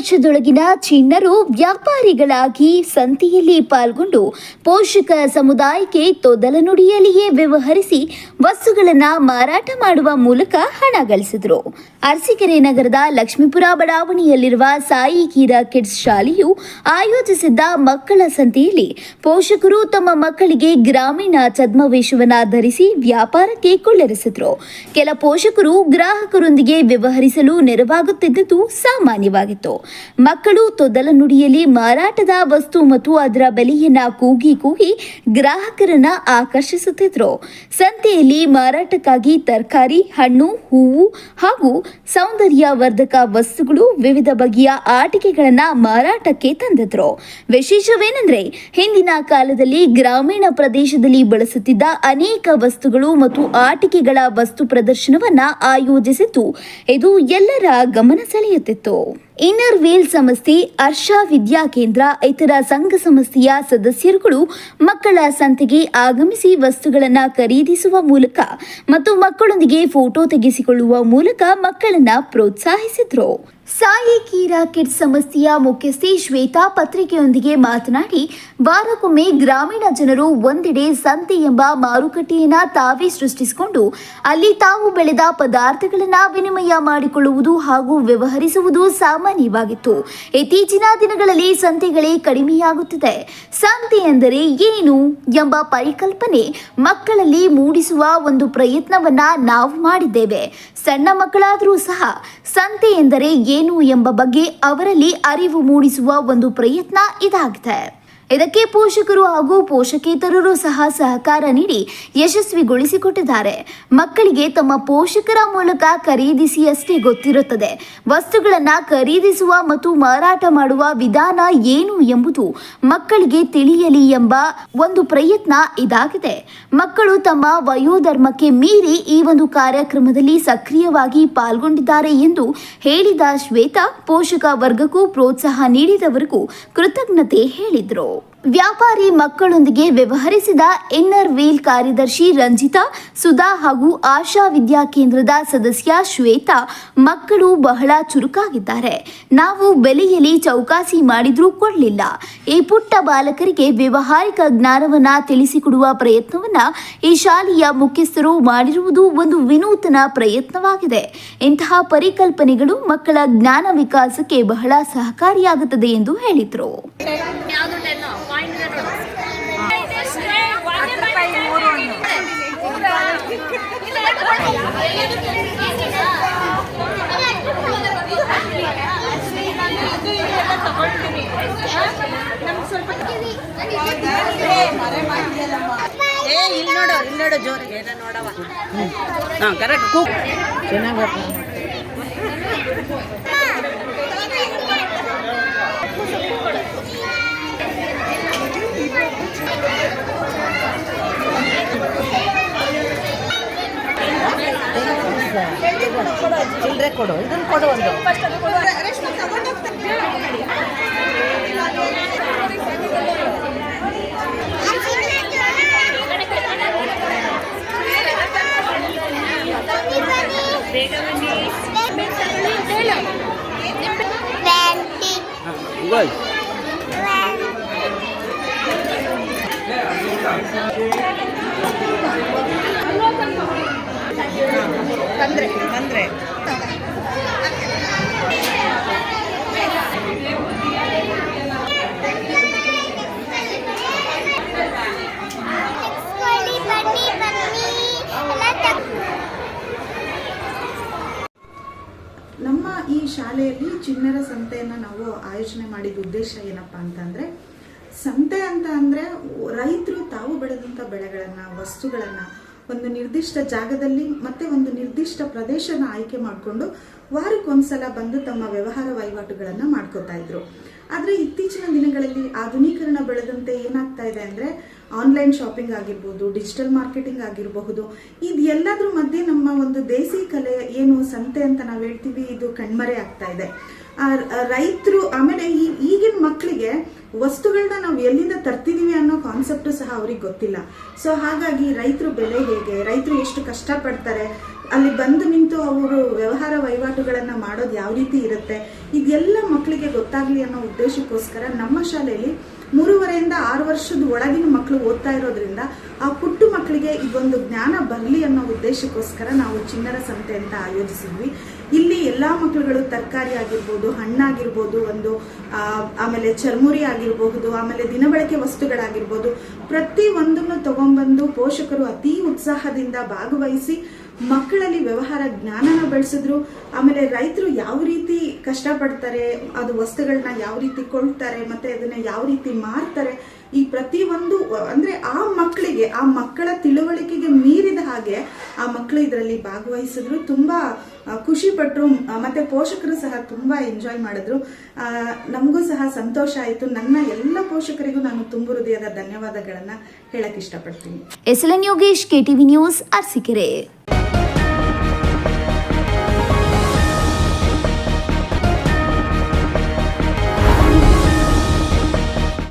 ವರ್ಷದೊಳಗಿನ ಚಿಣ್ಣರು ವ್ಯಾಪಾರಿಗಳಾಗಿ ಸಂತೆಯಲ್ಲಿ ಪಾಲ್ಗೊಂಡು ಪೋಷಕ ಸಮುದಾಯಕ್ಕೆ ತೊದಲ ನುಡಿಯಲ್ಲಿಯೇ ವ್ಯವಹರಿಸಿ ವಸ್ತುಗಳನ್ನು ಮಾರಾಟ ಮಾಡುವ ಮೂಲಕ ಹಣ ಗಳಿಸಿದರು. ಅರಸೀಕೆರೆ ನಗರದ ಲಕ್ಷ್ಮೀಪುರ ಬಡಾವಣೆಯಲ್ಲಿರುವ ಸಾಯಿ ಕೀರಾ ಕಿಡ್ಸ್ ಶಾಲೆಯು ಆಯೋಜಿಸಿದ್ದ ಮಕ್ಕಳ ಸಂತೆಯಲ್ಲಿ ಪೋಷಕರು ತಮ್ಮ ಮಕ್ಕಳಿಗೆ ಗ್ರಾಮೀಣ ಛದ್ಮವೇಷವನ್ನು ಧರಿಸಿ ವ್ಯಾಪಾರಕ್ಕೆ ಕೊಳ್ಳೆರೆಸಿದ್ರು. ಕೆಲ ಪೋಷಕರು ಗ್ರಾಹಕರೊಂದಿಗೆ ವ್ಯವಹರಿಸಲು ನೆರವಾಗುತ್ತಿದ್ದುದು ಸಾಮಾನ್ಯವಾಗಿತ್ತು. ಮಕ್ಕಳು ತೊದಲ ನುಡಿಯಲ್ಲಿ ಮಾರಾಟದ ವಸ್ತು ಮತ್ತು ಅದರ ಬೆಲೆಯನ್ನ ಕೂಗಿ ಕೂಗಿ ಗ್ರಾಹಕರನ್ನ ಆಕರ್ಷಿಸುತ್ತಿದ್ರು. ಸಂತೆಯಲ್ಲಿ ಮಾರಾಟಕ್ಕಾಗಿ ತರಕಾರಿ, ಹಣ್ಣು, ಹೂವು ಹಾಗೂ ಸೌಂದರ್ಯ ವರ್ಧಕ ವಸ್ತುಗಳು ವಿವಿಧ ಬಗೆಯ ಆಟಿಕೆಗಳನ್ನ ಮಾರಾಟಕ್ಕೆ ತಂದಿದ್ರು. ವಿಶೇಷವೇನೆಂದ್ರೆ, ಹಿಂದಿನ ಕಾಲದಲ್ಲಿ ಗ್ರಾಮೀಣ ಪ್ರದೇಶದಲ್ಲಿ ಬಳಸುತ್ತಿದ್ದ ಅನೇಕ ವಸ್ತುಗಳು ಮತ್ತು ಆಟಿಕೆಗಳ ವಸ್ತು ಪ್ರದರ್ಶನವನ್ನ ಆಯೋಜಿಸಿದ್ದು, ಇದು ಎಲ್ಲರ ಗಮನ ಸೆಳೆಯುತ್ತಿತ್ತು. ಇನ್ನರ್ ವೀಲ್ ಸಂಸ್ಥೆ ಅರ್ಷ ವಿದ್ಯಾ ಕೇಂದ್ರ ಇತರ ಸಂಘ ಸಂಸ್ಥೆಯ ಸದಸ್ಯರುಗಳು ಮಕ್ಕಳ ಸಂತೆಗೆ ಆಗಮಿಸಿ ವಸ್ತುಗಳನ್ನು ಖರೀದಿಸುವ ಮೂಲಕ ಮತ್ತು ಮಕ್ಕಳೊಂದಿಗೆ ಫೋಟೋ ತೆಗೆಸಿಕೊಳ್ಳುವ ಮೂಲಕ ಮಕ್ಕಳನ್ನು ಪ್ರೋತ್ಸಾಹಿಸಿದ್ರು. ಸಾಯಿ ಕೀರಾ ಕಿಡ್ಸ್ ಸಂಸ್ಥೆಯ ಮುಖ್ಯಸ್ಥೆ ಶ್ವೇತಾ ಪತ್ರಿಕೆಯೊಂದಿಗೆ ಮಾತನಾಡಿ, ವಾರಕ್ಕೊಮ್ಮೆ ಗ್ರಾಮೀಣ ಜನರು ಒಂದೆಡೆ ಸಂತೆ ಎಂಬ ಮಾರುಕಟ್ಟೆಯನ್ನ ತಾವೇ ಸೃಷ್ಟಿಸಿಕೊಂಡು, ಅಲ್ಲಿ ತಾವು ಬೆಳೆದ ಪದಾರ್ಥಗಳನ್ನ ವಿನಿಮಯ ಮಾಡಿಕೊಳ್ಳುವುದು ಹಾಗೂ ವ್ಯವಹರಿಸುವುದು ಸಾಮಾನ್ಯವಾಗಿತ್ತು. ಇತ್ತೀಚಿನ ದಿನಗಳಲ್ಲಿ ಸಂತೆಗಳೇ ಕಡಿಮೆಯಾಗುತ್ತಿದೆ. ಸಂತೆ ಎಂದರೆ ಏನು ಎಂಬ ಪರಿಕಲ್ಪನೆ ಮಕ್ಕಳಲ್ಲಿ ಮೂಡಿಸುವ ಒಂದು ಪ್ರಯತ್ನವನ್ನ ನಾವು ಮಾಡಿದ್ದೇವೆ. ಸಣ್ಣ ಮಕ್ಕಳಾದರೂ ಸಹ, ಸಂತೆ ಎಂದರೆ ಎಂಬ ಬಗ್ಗೆ ಅವರಲ್ಲಿ ಅರಿವು ಮೂಡಿಸುವ ಒಂದು ಪ್ರಯತ್ನ ಇದಾಗಿದೆ. ಇದಕ್ಕೆ ಪೋಷಕರು ಹಾಗೂ ಪೋಷಕೇತರರು ಸಹ ಸಹಕಾರ ನೀಡಿ ಯಶಸ್ವಿಗೊಳಿಸಿಕೊಟ್ಟಿದ್ದಾರೆ. ಮಕ್ಕಳಿಗೆ ತಮ್ಮ ಪೋಷಕರ ಮೂಲಕ ಖರೀದಿಸಿಯಷ್ಟೇ ಗೊತ್ತಿರುತ್ತದೆ. ವಸ್ತುಗಳನ್ನು ಖರೀದಿಸುವ ಮತ್ತು ಮಾರಾಟ ಮಾಡುವ ವಿಧಾನ ಏನು ಎಂಬುದು ಮಕ್ಕಳಿಗೆ ತಿಳಿಯಲಿ ಎಂಬ ಒಂದು ಪ್ರಯತ್ನ ಇದಾಗಿದೆ. ಮಕ್ಕಳು ತಮ್ಮ ವಯೋಧರ್ಮಕ್ಕೆ ಮೀರಿ ಈ ಒಂದು ಕಾರ್ಯಕ್ರಮದಲ್ಲಿ ಸಕ್ರಿಯವಾಗಿ ಪಾಲ್ಗೊಂಡಿದ್ದಾರೆ ಎಂದು ಹೇಳಿದ ಶ್ವೇತಾ, ಪೋಷಕ ವರ್ಗಕ್ಕೂ ಪ್ರೋತ್ಸಾಹ ನೀಡಿದವರಿಗೂ ಕೃತಜ್ಞತೆ ಹೇಳಿದರು. ವ್ಯಾಪಾರಿ ಮಕ್ಕಳೊಂದಿಗೆ ವ್ಯವಹರಿಸಿದ ಇನ್ನರ್ ವೀಲ್ ಕಾರ್ಯದರ್ಶಿ ರಂಜಿತಾ, ಸುಧಾ ಹಾಗೂ ಆಶಾ ವಿದ್ಯಾ ಕೇಂದ್ರದ ಸದಸ್ಯ ಶ್ವೇತಾ ಮಕ್ಕಳು ಬಹಳ ಚುರುಕಾಗಿದ್ದಾರೆ. ನಾವು ಬೆಲೆಯಲ್ಲಿ ಚೌಕಾಸಿ ಮಾಡಿದ್ರೂ ಕೊಡಲಿಲ್ಲ. ಈ ಪುಟ್ಟ ಬಾಲಕರಿಗೆ ವ್ಯವಹಾರಿಕ ಜ್ಞಾನವನ್ನ ತಿಳಿಸಿಕೊಡುವ ಪ್ರಯತ್ನವನ್ನ ಈ ಶಾಲೆಯ ಮುಖ್ಯಸ್ಥರು ಮಾಡಿರುವುದು ಒಂದು ವಿನೂತನ ಪ್ರಯತ್ನವಾಗಿದೆ. ಇಂತಹ ಪರಿಕಲ್ಪನೆಗಳು ಮಕ್ಕಳ ಜ್ಞಾನ ವಿಕಾಸಕ್ಕೆ ಬಹಳ ಸಹಕಾರಿಯಾಗುತ್ತದೆ ಎಂದು ಹೇಳಿದರು ಯಾವುದು ಟೆನ್ ಪಾಯಿಂಟ್ ಏ ಇಲ್ಲಿ ನೋಡು ಇಲ್ಲಿ ನೋಡು ಜೋರಿಗೆ ಏನ ನೋಡವ ಹಾಂ ಕರೆಕ್ಟ್ ಕೂ ಚೆನ್ನಾಗಿ ಚಿಲ್ಲರೆ ಕೊಡು. ಇದನ್ನು ಕೊಡು ಒಂದು. guys. Andre, Andre. ಶಾಲೆಯಲ್ಲಿ ಚಿಣ್ಣರ ಸಂತೆಯನ್ನು ನಾವು ಆಯೋಜನೆ ಮಾಡಿದ ಉದ್ದೇಶ ಏನಪ್ಪ ಅಂತಂದರೆ, ಸಂತೆ ಅಂತ ಅಂದರೆ ರೈತರು ತಾವು ಬೆಳೆದಂಥ ಬೆಳೆಗಳನ್ನು, ವಸ್ತುಗಳನ್ನು ಒಂದು ನಿರ್ದಿಷ್ಟ ಜಾಗದಲ್ಲಿ ಮತ್ತೆ ಒಂದು ನಿರ್ದಿಷ್ಟ ಪ್ರದೇಶನ ಆಯ್ಕೆ ಮಾಡಿಕೊಂಡು ವಾರಕ್ಕೊಂದ್ಸಲ ಬಂದು ತಮ್ಮ ವ್ಯವಹಾರ ವಹಿವಾಟುಗಳನ್ನು ಮಾಡ್ಕೋತಾ ಇದ್ರು. ಆದರೆ ಇತ್ತೀಚಿನ ದಿನಗಳಲ್ಲಿ ಆಧುನೀಕರಣ ಬೆಳೆದಂತೆ ಏನಾಗ್ತಾ ಇದೆ ಅಂದರೆ ಆನ್ಲೈನ್ ಶಾಪಿಂಗ್ ಆಗಿರ್ಬೋದು ಡಿಜಿಟಲ್ ಮಾರ್ಕೆಟಿಂಗ್ ಆಗಿರಬಹುದು ಇದು ಎಲ್ಲದ್ರ ಮಧ್ಯೆ ನಮ್ಮ ಒಂದು ದೇಸಿ ಕಲೆ ಏನು ಸಂತೆ ಅಂತ ನಾವು ಹೇಳ್ತೀವಿ, ಇದು ಕಣ್ಮರೆ ಆಗ್ತಾ ಇದೆ. ರೈತರು ಆಮೇಲೆ ಈ ಈಗಿನ ಮಕ್ಕಳಿಗೆ ವಸ್ತುಗಳನ್ನ ನಾವು ಎಲ್ಲಿಂದ ತರ್ತಿದೀವಿ ಅನ್ನೋ ಕಾನ್ಸೆಪ್ಟು ಸಹ ಅವ್ರಿಗೆ ಗೊತ್ತಿಲ್ಲ. ಸೊ ಹಾಗಾಗಿ ರೈತರು ಬೆಲೆ ಹೇಗೆ, ರೈತರು ಎಷ್ಟು ಕಷ್ಟಪಡ್ತಾರೆ ಅಲ್ಲಿ ಬಂದು ನಿಂತು ಅವರು ವ್ಯವಹಾರ ವಹಿವಾಟುಗಳನ್ನು ಮಾಡೋದು ಯಾವ ರೀತಿ ಇರುತ್ತೆ? ಇದೆಲ್ಲ ಮಕ್ಕಳಿಗೆ ಗೊತ್ತಾಗಲಿ ಅನ್ನೋ ಉದ್ದೇಶಕ್ಕೋಸ್ಕರ ನಮ್ಮ ಶಾಲೆಯಲ್ಲಿ ಮೂರುವರೆಯಿಂದ ಆರು ವರ್ಷದ ಒಳಗಿನ ಮಕ್ಕಳು ಓದ್ತಾ ಇರೋದ್ರಿಂದ ಆ ಪುಟ್ಟು ಮಕ್ಕಳಿಗೆ ಇದೊಂದು ಜ್ಞಾನ ಬರಲಿ ಅನ್ನೋ ಉದ್ದೇಶಕ್ಕೋಸ್ಕರ ನಾವು ಚಿನ್ನರ ಸಂತೆ ಅಂತ ಆಯೋಜಿಸಿದ್ವಿ. ಇಲ್ಲಿ ಎಲ್ಲಾ ಮಕ್ಕಳುಗಳು ತರಕಾರಿ ಆಗಿರ್ಬೋದು, ಹಣ್ಣಾಗಿರ್ಬೋದು, ಒಂದು ಆಮೇಲೆ ಚರ್ಮುರಿ ಆಗಿರಬಹುದು, ಆಮೇಲೆ ದಿನಬಳಕೆ ವಸ್ತುಗಳಾಗಿರ್ಬೋದು, ಪ್ರತಿ ಒಂದನ್ನು ತಗೊಂಡ್ಬಂದು ಪೋಷಕರು ಅತಿ ಉತ್ಸಾಹದಿಂದ ಭಾಗವಹಿಸಿ ಮಕ್ಕಳಲ್ಲಿ ವ್ಯವಹಾರ ಜ್ಞಾನನ ಬೆಳೆಸಿದ್ರು. ಆಮೇಲೆ ರೈತರು ಯಾವ ರೀತಿ ಕಷ್ಟಪಡ್ತಾರೆ, ಅದು ವಸ್ತುಗಳನ್ನ ಯಾವ ರೀತಿ ಕೊಳ್ತಾರೆ ಮತ್ತೆ ಅದನ್ನ ಯಾವ ರೀತಿ ಮಾರ್ತಾರೆ ಈ ಪ್ರತಿ ಒಂದು ಅಂದ್ರೆ ಆ ಮಕ್ಕಳಿಗೆ, ಆ ಮಕ್ಕಳ ತಿಳುವಳಿಕೆಗೆ ಮೀರಿದ ಹಾಗೆ ಆ ಮಕ್ಕಳು ಇದರಲ್ಲಿ ಭಾಗವಹಿಸಿದ್ರು. ತುಂಬಾ ಖುಷಿ ಪಟ್ಟರು ಮತ್ತೆ ಪೋಷಕರು ಸಹ ತುಂಬಾ ಎಂಜಾಯ್ ಮಾಡಿದ್ರು. ನಮಗೂ ಸಹ ಸಂತೋಷ ಆಯಿತು. ನನ್ನ ಎಲ್ಲ ಪೋಷಕರಿಗೂ ನಾನು ತುಂಬು ಹೃದಯದ ಧನ್ಯವಾದಗಳನ್ನ ಹೇಳಕ್ ಇಷ್ಟಪಡ್ತೀನಿ. S L Yogesh KTV news, Arsikere.